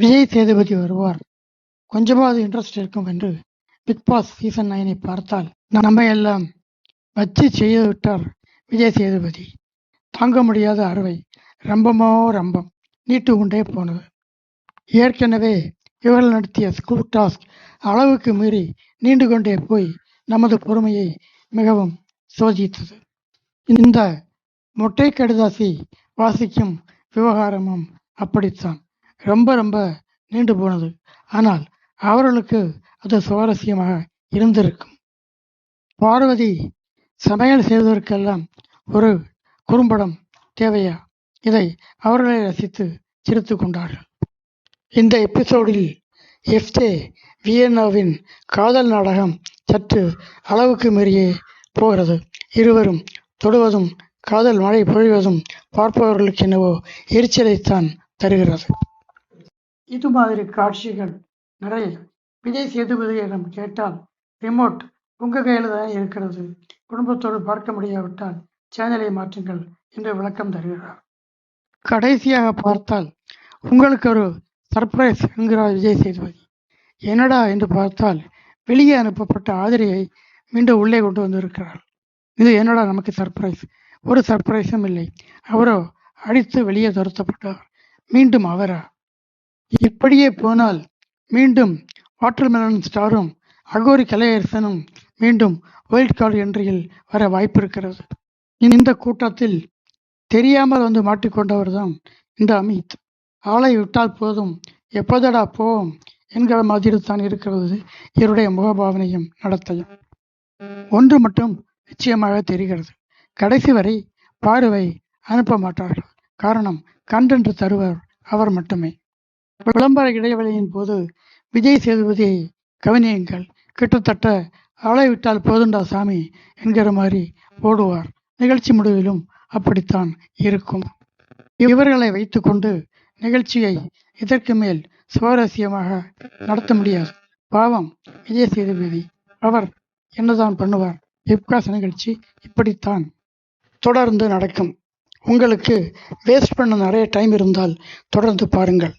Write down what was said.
விஜய் சேதுபதி வருவார். கொஞ்சமாவது இன்ட்ரெஸ்ட் இருக்கும் என்று பிக் பாஸ் சீசன் நைனை பார்த்தால் நம்ம எல்லாம் வச்சு செய்து விட்டார் விஜய் சேதுபதி. தாங்க முடியாத அறுவை. ரம்பமோ ரம்பம். நீட்டு கொண்டே போனது. ஏற்கனவே இவர்கள் நடத்திய ஸ்கூல் டாஸ்க் அளவுக்கு மீறி நீண்டு கொண்டே போய் நமது பொறுமையை மிகவும் சோதித்தது. இந்த மொட்டை கடுதாசி வாசிக்கும் விவகாரமும் அப்படித்தான். ரொம்ப ரொம்ப நீண்டு போனது. ஆனால் அவர்களுக்கு அது சுவாரஸ்யமாக இருந்திருக்கும். பார்வதி சமையல் செய்வதற்கெல்லாம் ஒரு குறும்படம் தேவையா? இதை அவர்களே ரசித்து சிரித்து கொண்டார்கள். இந்த எபிசோடில் எஃப்டே வியன்னாவின் காதல் நாடகம் சற்று அளவுக்கு மீறியே போகிறது. இருவரும் தொடுவதும் காதல் மழை பொழிவதும் பார்ப்பவர்களுக்கு என்னவோ எரிச்சலைத்தான் தருகிறது. இது மாதிரி காட்சிகள் நிறைய. விஜய் சேதுபதியிடம் கேட்டால் ரிமோட் உங்கள் கையில் தான் இருக்கிறது. குடும்பத்தோடு பார்க்க முடியாவிட்டால் சேனலை மாற்றுங்கள் என்று விளக்கம் தருகிறார். கடைசியாக பார்த்தால் உங்களுக்கு ஒரு சர்ப்ரைஸ் என்கிறார் விஜய் சேதுபதி. என்னடா? என்று பார்த்தால் வெளியே அனுப்பப்பட்ட ஆதிரியை மீண்டும் உள்ளே கொண்டு வந்திருக்கிறார். இது என்னடா நமக்கு சர்ப்ரைஸ்? ஒரு சர்ப்ரைஸும் இல்லை. அவரோ அடித்து வெளியே துரத்தப்பட்டார். மீண்டும் அவரா? இப்படியே போனால் மீண்டும் வாட்டர்மெலன் ஸ்டாரும் அகோரி கலையரசனும் மீண்டும் ஒயில்ட் கார்டு என்றியில் வர வாய்ப்பு இருக்கிறது. இந்த கூட்டத்தில் தெரியாமல் வந்து மாட்டிக்கொண்டவர் தான் இந்த அமித். ஆளை விட்டால் போதும். எப்போதடா போவோம் என்கிற மாதிரி தான் இருக்கிறது இவருடைய முகபாவனையும் நடத்தையும். ஒன்று மட்டும் நிச்சயமாக தெரிகிறது. கடைசி வரை பார்வை அனுப்ப மாட்டார்கள். காரணம் கண்டென்று தருவர் அவர் மட்டுமே. விளம்பர இடைவெளியின் போது விஜய் சேதுபதியை கவனியுங்கள். கிட்டத்தட்ட ஆளை விட்டால் போதுண்டா சாமி என்கிற மாதிரி ஓடுவார் நிகழ்ச்சி முடிவிலும் அப்படித்தான் இருக்கும். இவர்களை வைத்துக்கொண்டு நிகழ்ச்சியை இதற்கு மேல் சுவாரஸ்யமாக நடத்த முடியாது. பாவம் விஜய் சேதுபதி அவர் என்னதான் பண்ணுவார்? பிப்காஸ் நிகழ்ச்சி இப்படித்தான் தொடர்ந்து நடக்கும். உங்களுக்கு வேஸ்ட் பண்ண நிறைய டைம் இருந்தால் தொடர்ந்து பாருங்கள்.